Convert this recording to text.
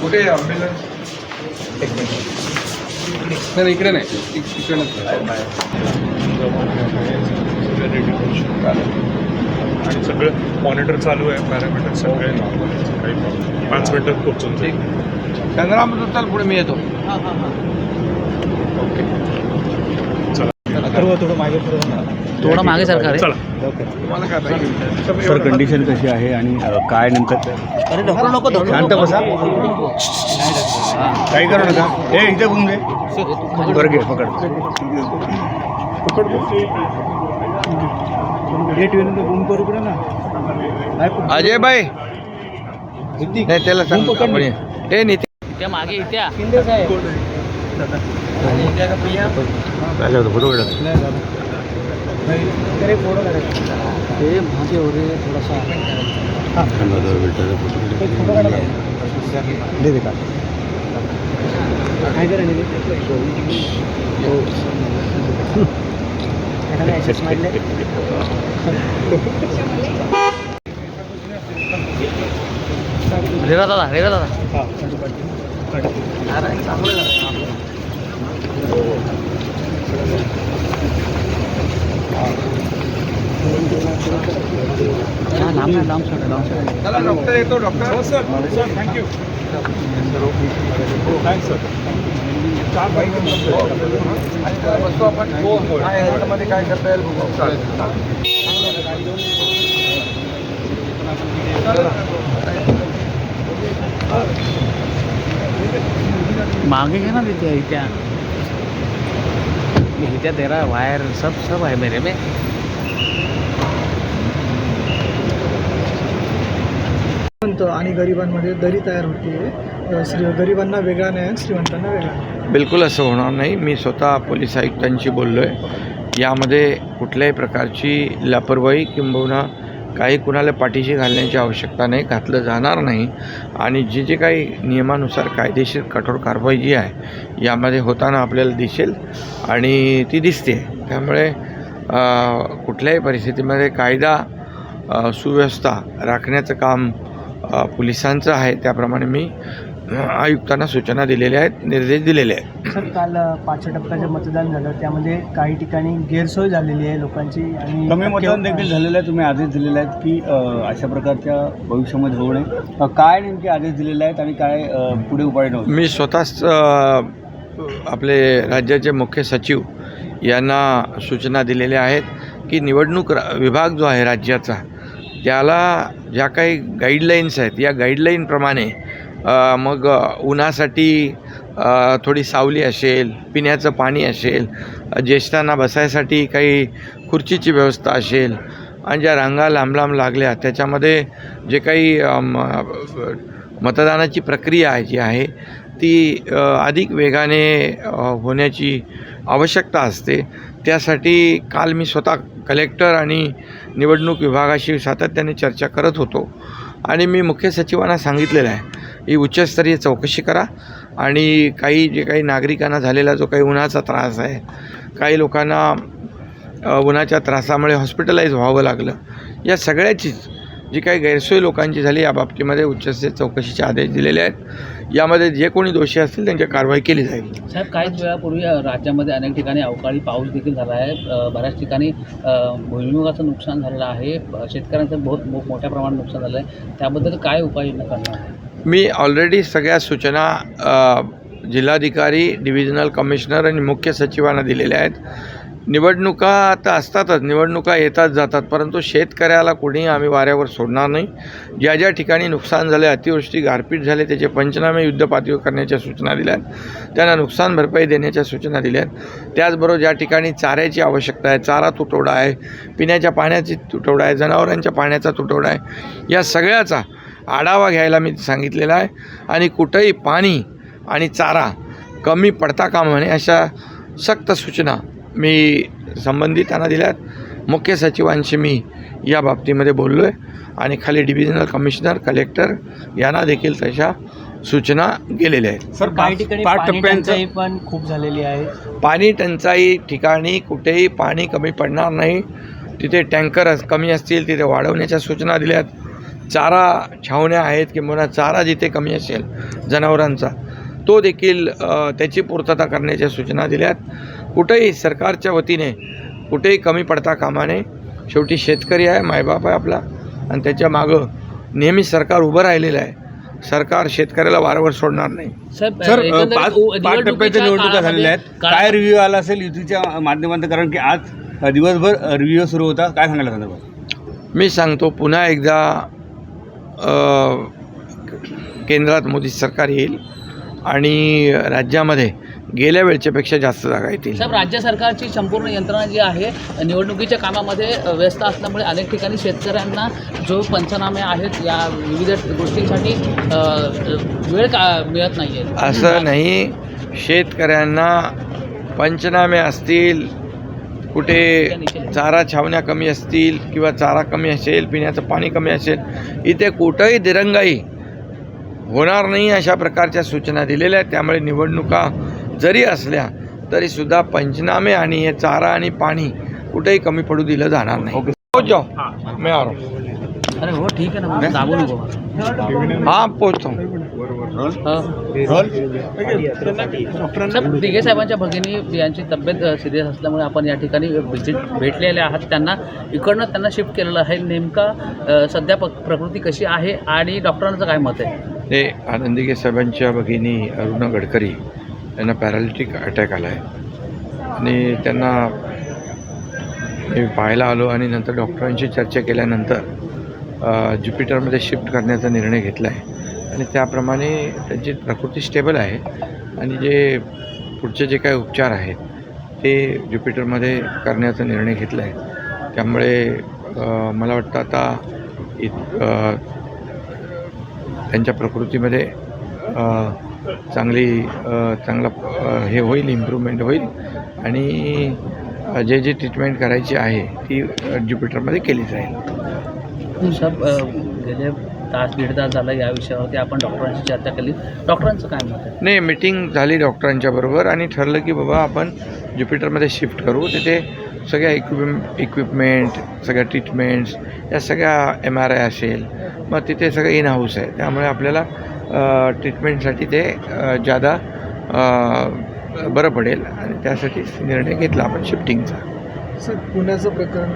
कुठे? नाही इकडे नाही इक- इकडे नाही. आणि सगळं मॉनिटर चालू आहे पॅरामीटर सगळे काही. पाच मिनिटात पोहोचून तू चाल पुढे मी येतो थोडं मागे सरकार आहे. चला. तुम्हाला काय पाहिजे? सर कंडिशन कशी आहे आणि काय नंतर? अरे ढकलू नको ढकलू शांत नको. बसा. काही करू नका. हे इथे घुम दे बरं घे पकड. अजय भाई नाही त्याला सांग आपण ये. ए नितीन. त्या मागे इत्या काय होतं फोटो काढत हे मागे हो रे थोडासा दे दे का रेवा दादा रेवा दादा हा, लांब आहे, लांब सोडा, लांब सोडा. चला डॉक्टर येतो डॉक्टर हो सर सर थँक्यू आणि त्याला बसतो आपण काय ह्याच्यामध्ये काय करता येईल बघू मागे घे ना तिथे इत्या इत्या तेरा वायर सब सब आहे मेरे में। श्रीमंत आणि गरिबांमध्ये दरी तयार होते. श्री गरिबांना वेगळा न्याय आणि श्रीमंतांना वेगळा. बिलकुल असं होणार नाही. मी स्वतः पोलीस आयुक्तांशी बोललो आहे यामध्ये कुठल्याही प्रकारची लापरवाही किंबहुना काही कुणाला पाठीशी घालण्याची आवश्यकता नाही घातलं जाणार नाही. आणि जे जे काही नियमानुसार कायदेशीर कठोर कारवाई जी आहे यामध्ये होताना आपल्याला दिसेल आणि ती दिसते. त्यामुळे कुठल्याही परिस्थितीमध्ये कायदा सुव्यवस्था राखण्याचं काम पोलिसांचं आहे. त्याप्रमाणे मी आयुक्तांना सूचना दिलेल्या आहेत निर्देश दिलेले आहेत. सर काल पाचव्या टप्प्याचं मतदान झालं. त्यामध्ये काही ठिकाणी गैरसोय झालेली आहे लोकांची आणि कमी मतदान देखील झालेलं आहे. तुम्ही आदेश दिलेले आहेत की अशा प्रकारच्या भविष्यामध्ये होऊ नये. काय नेमके आदेश दिलेले आहेत आणि काय पुढे उपाय नव्हते? मी स्वतःच आपले राज्याचे मुख्य सचिव यांना सूचना दिलेल्या आहेत की निवडणूक विभाग जो आहे राज्याचा त्याला ज्या काही गाईडलाईन्स आहेत या गाईडलाईनप्रमाणे मग उन्हासाठी थोडी सावली असेल पिण्याचं पाणी असेल ज्येष्ठांना बसायसाठी काही खुर्चीची व्यवस्था असेल आणि ज्या रांगा लांब लांब लागल्या त्याच्यामध्ये जे काही मतदानाची प्रक्रिया आहे जी आहे ती अधिक वेगाने होण्याची आवश्यकता असते. त्यासाठी काल मी स्वतः कलेक्टर आणि निवडणूक विभागाशी सातत्याने चर्चा करत होतो. आणि मी मुख्य सचिवांना सांगितलेलं आहे ही उच्चस्तरीय चौकशी करा. आणि काही जे काही नागरिकांना झालेला जो काही उन्हाचा त्रास आहे काही लोकांना उन्हाच्या त्रासामुळे हॉस्पिटलाइज व्हावं लागलं. या सगळ्याचीच जी काही गैरसोय लोकांची झाली या बाबतीमध्ये उच्चस्तरीय चौकशीचे आदेश दिलेले आहेत. यामध्ये जे कोणी दोषी असतील त्यांची कारवाई केली जाईल. साहेब काहीच वेळापूर्वी राज्यामध्ये अनेक ठिकाणी अवकाळी पाऊस देखील झाला आहे. बऱ्याच ठिकाणी भुईमुगाचं नुकसान झालेलं आहे. शेतकऱ्यांचं बहुत मोठ्या प्रमाणात नुकसान झालं आहे त्याबद्दल काय उपाययोजना करणार? आहे मी ऑलरेडी सगळ्या सूचना जिल्हाधिकारी डिव्हिजनल कमिशनर आणि मुख्य सचिवांना दिलेल्या आहेत. निवडणुका आता असतातच निवडणुका येतात जातात परंतु शेतकऱ्याला कोणीही आम्ही वाऱ्यावर सोडणार नाही. ज्या ज्या ठिकाणी नुकसान झाले अतिवृष्टी गारपीट झाले त्याचे पंचनामे युद्धपातळीवर करण्याच्या सूचना दिल्या आहेत. त्यांना नुकसान भरपाई देण्याच्या सूचना दिल्या आहेत. त्याचबरोबर ज्या ठिकाणी चाऱ्याची आवश्यकता आहे चारा तुटवडा आहे पिण्याच्या पाण्याची तुटवडा आहे जनावरांच्या पाण्याचा तुटवडा आहे या सगळ्याचा आढावा घ्यायला मी सांगितलेला आहे. आणि कुठंही पाणी आणि चारा कमी पडता कामा नये अशा सक्त सूचना मी संबंधितांना दिल्यात. मुख्य सचिवांशी मी या बाबतीमध्ये बोललो आहे आणि खाली डिव्हिजनल कमिशनर कलेक्टर यांना देखील तशा सूचना गेलेल्या आहेत. सर काही ठिकाणी पाणी टंचाई पण खूप झालेली आहे. पाणी टंचाई ठिकाणी कुठेही पाणी कमी पडणार नाही. तिथे टँकर कमी असतील तिथे वाढवण्याच्या सूचना दिल्यात. चारा छावण्या आहेत किंवा चारा जिथे कमी असेल जनावरांचा तो देखील त्याची पूर्तता करण्याच्या सूचना दिल्यात. कुठेही सरकारच्या वतीने कुठेही कमी पडता कामा नये शेवटी शेतकरी आहे मायबाप आहे आपला आणि त्याच्या मागं नेहमी सरकार उभं राहिलेलं आहे. सरकार शेतकऱ्याला वारंवार सोडणार नाही. सर पाच पाच टप्प्याच्या निवडणुका झालेल्या आहेत. काय रिव्ह्यू आला असेल युतीच्या माध्यमातून? कारण की आज दिवसभर रिव्ह्यू सुरू होता. काय सांगायला संदर्भात? मी सांगतो पुन्हा एकदा केंद्रात मोदी सरकार येईल आणि राज्यामध्ये गेल्या वेळच्यापेक्षा जास्त जागा येतील. साहेब राज्य सरकारची संपूर्ण यंत्रणा जी आहे निवडणुकीच्या कामामध्ये व्यस्त असल्यामुळे अनेक ठिकाणी शेतकऱ्यांना जो पंचनामे आहेत या विविध गोष्टींसाठी वेळ का मिळत नाही आहे असं नाही. शेतकऱ्यांना पंचनामे असतील कुठे चारा छावण्या कमी असतील किंवा चारा कमी असेल पिण्याचं पाणी कमी असेल इथे कुठंही दिरंगाई होणार नाही अशा प्रकारच्या सूचना दिलेल्या आहेत. त्यामुळे निवडणुका जरी असल्या तरीसुद्धा पंचनामे आणि हे चारा आणि पाणी कुठेही कमी पडू दिलं जाणार नाही. पोहोच जाओ। मैं आ रहा हूं. अरे हो ठीक आहे ना दाबू नको हाँ पोचतो साहेब दिघे साहेबांच्या भगिनी यांची तब्येत सिरियस असल्यामुळे आपण या ठिकाणी व्हिजिट भेटलेले आहात. त्यांना इकडनं त्यांना शिफ्ट केलेलं आहे. नेमका सध्या प्रकृती कशी आहे आणि डॉक्टरांचं काय मत आहे? ते आनंदिके साहेबांच्या भगिनी अरुणा गडकरी यांना पॅरालिटिक अटॅक आला आहे आणि त्यांना मी पाहायला आलो आणि नंतर डॉक्टरांशी चर्चा केल्यानंतर ज्युपिटरमध्ये शिफ्ट करण्याचा निर्णय घेतला आहे आणि त्याप्रमाणे त्यांची प्रकृती स्टेबल आहे. आणि जे पुढचे जे काही उपचार आहेत ते ज्युपिटरमध्ये करण्याचा निर्णय घेतला आहे त्यामुळे मला वाटतं आता इत त्यांच्या प्रकृतीमध्ये चांगली चांगला हे होईल इम्प्रूव्हमेंट होईल. आणि जे जे ट्रीटमेंट करायची आहे ती ज्युपिटरमध्ये केली जाईल. साहेब गेले तास दीड तास झाला या विषयावरती आपण डॉक्टरांशी चर्चा केली. डॉक्टरांचं काय मत आहे? नाही मिटिंग झाली डॉक्टरांच्या बरोबर आणि ठरलं की बाबा आपण ज्युपिटरमध्ये शिफ्ट करू. तिथे सगळ्या इक्विप इक्विपमेंट सगळ्या ट्रीटमेंट्स या सगळ्या एम आर आय असेल मग तिथे सगळं इन हाऊस आहे. त्यामुळे आपल्याला ट्रीटमेंटसाठी ते जादा बरं पडेल. आणि त्यासाठी निर्णय घेतला आपण शिफ्टिंगचा. सर पुण्याचं प्रकरण